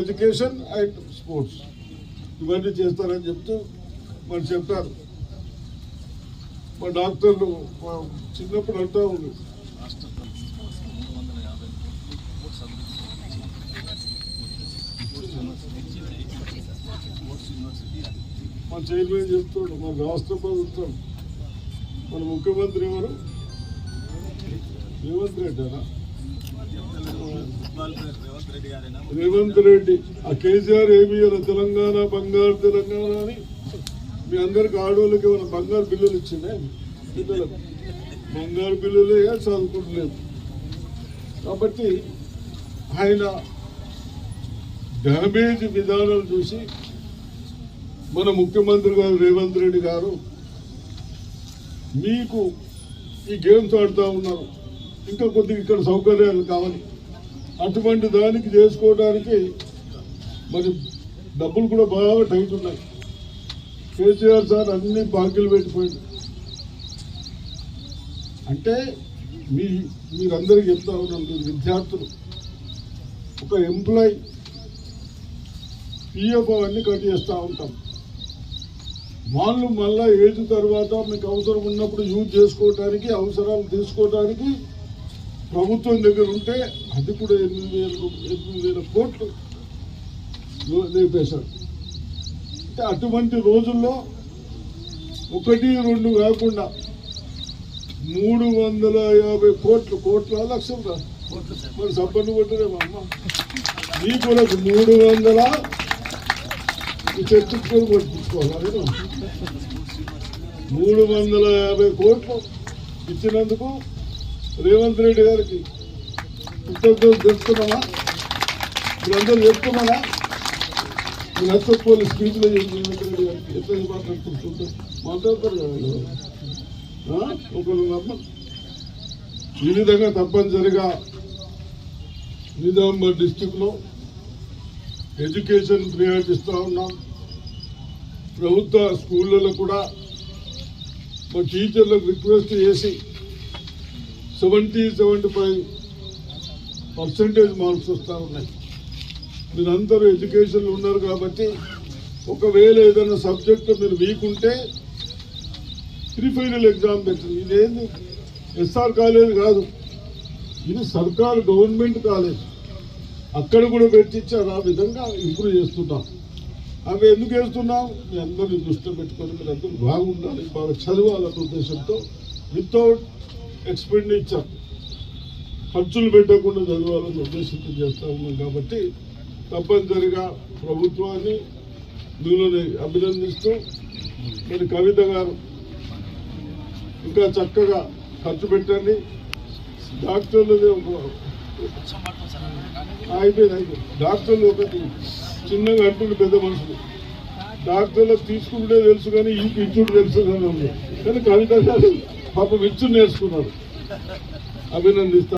Education and sports. ఇవన్నీ చేస్తారని చెప్తూ మరి చెప్తారు మా డాక్టర్లు మా చిన్నప్పుడు అంటూ ఉంది మా చైర్మన్ చెప్తాడు? మా రాష్ట్ర ప్రభుత్వం మన ముఖ్యమంత్రి ఎవరు? రేవంత్ రెడ్డి రేవంత్ రెడ్డి ఆ కేసీఆర్ ఏమి తెలంగాణ బంగారు తెలంగాణ అని మీ అందరికి ఆడవాళ్ళకి ఏమైనా బంగారు బిల్లులు ఇచ్చిండే పిల్లలకు బంగారు బిల్లులే చదువుకుంటలేదు. కాబట్టి ఆయన డ్యామేజ్ విధానాలు చూసి మన ముఖ్యమంత్రి గారు రేవంత్ రెడ్డి గారు మీకు ఈ గేమ్స్ ఆడుతూ ఉన్నారు. ఇంకా కొద్దిగా ఇక్కడ సౌకర్యాలు కావాలి. అటువంటి దానికి చేసుకోవడానికి మరి డబ్బులు కూడా బాగా టైట్ ఉన్నాయి. కేసీఆర్ సార్ అన్ని బాకీలు పెట్టిపోయింది అంటే మీ మీరందరికీ చెప్తా ఉన్నాం మీరు విద్యార్థులు. ఒక ఎంప్లాయ్ పిఎఫ్ అవన్నీ కట్ చేస్తూ ఉంటాం. వాళ్ళు మళ్ళీ ఏజ్ తర్వాత మీకు అవసరం ఉన్నప్పుడు యూజ్ చేసుకోవడానికి అవసరాలు తీసుకోవడానికి ప్రభుత్వం దగ్గర ఉంటే అది కూడా ఎనిమిది వేల ఎనిమిది వేల కోట్లు లేపేశారు. అంటే అటువంటి రోజుల్లో ఒకటి రెండు కాకుండా మూడు వందల యాభై కోట్లు కోట్ల లక్షలు మరి సబ్బన్ను కొట్టలేము అమ్మ? మీ కొరకు మూడు వందల ఈ కొట్టించుకోవాలి మూడు వందల యాభై కోట్లు ఇచ్చినందుకు రేవంత్ రెడ్డి గారికి కృతజ్ఞతలు తెలుసుకున్నామా మీరందరూ చెప్తున్నారా మీరు నచ్చకపోలే స్పీచ్లో రేవంత్ రెడ్డి గారికి ఎట్లా మాట్లాడుతుంటారు మాట్లాడతారు కదా ఒకరు నమ్మ. ఈ విధంగా తప్పనిసరిగా నిజామాబాద్ డిస్టిక్లో ఎడ్యుకేషన్ ప్రియారిటీ ఇస్తూ ఉన్నాం. ప్రభుత్వ స్కూళ్ళలో కూడా మా టీచర్లకు రిక్వెస్ట్ చేసి seventy seventy five percentage marks వస్తూ ఉన్నాయి. మీరందరూ ఎడ్యుకేషన్లో ఉన్నారు కాబట్టి ఒకవేళ ఏదైనా సబ్జెక్ట్ మీరు వీక్ ఉంటే ప్రీ ఫైనల్ ఎగ్జామ్ పెట్టండి. ఇదేంది? ఎస్ఆర్ కాలేజ్ కాదు. ఇది సర్కార్ గవర్నమెంట్ కాలేజ్. అక్కడ కూడా పెట్టించారు. ఆ విధంగా ఇంప్రూవ్ చేస్తున్నాం. అవి ఎందుకు వేస్తున్నాం మీ అందరినీ దృష్టిలో పెట్టుకొని మీరు అందరూ బాగుండాలి. బాగా చదవాలన్న ఉద్దేశంతో. Without expenditure. ఖర్చులు పెట్టకుండా చదవాలని ఉద్దేశంతో చేస్తూ ఉన్నాం కాబట్టి తప్పనిసరిగా ప్రభుత్వాన్ని దీనిని అభినందిస్తూ మరి కవిత గారు ఇంకా చక్కగా ఖర్చు పెట్టండి. డాక్టర్లు అయిపోయింది అయిపోయింది. డాక్టర్లు ఒకటి చిన్నగా అంటుండే పెద్ద మనుషులు. డాక్టర్లకు తీసుకుంటే తెలుసు కానీ ఈ ఇచ్చుడు తెలుసు కానీ కానీ కవిత గారు పాప విచ్చు నేర్చుకున్నారు. అభినందిస్తాను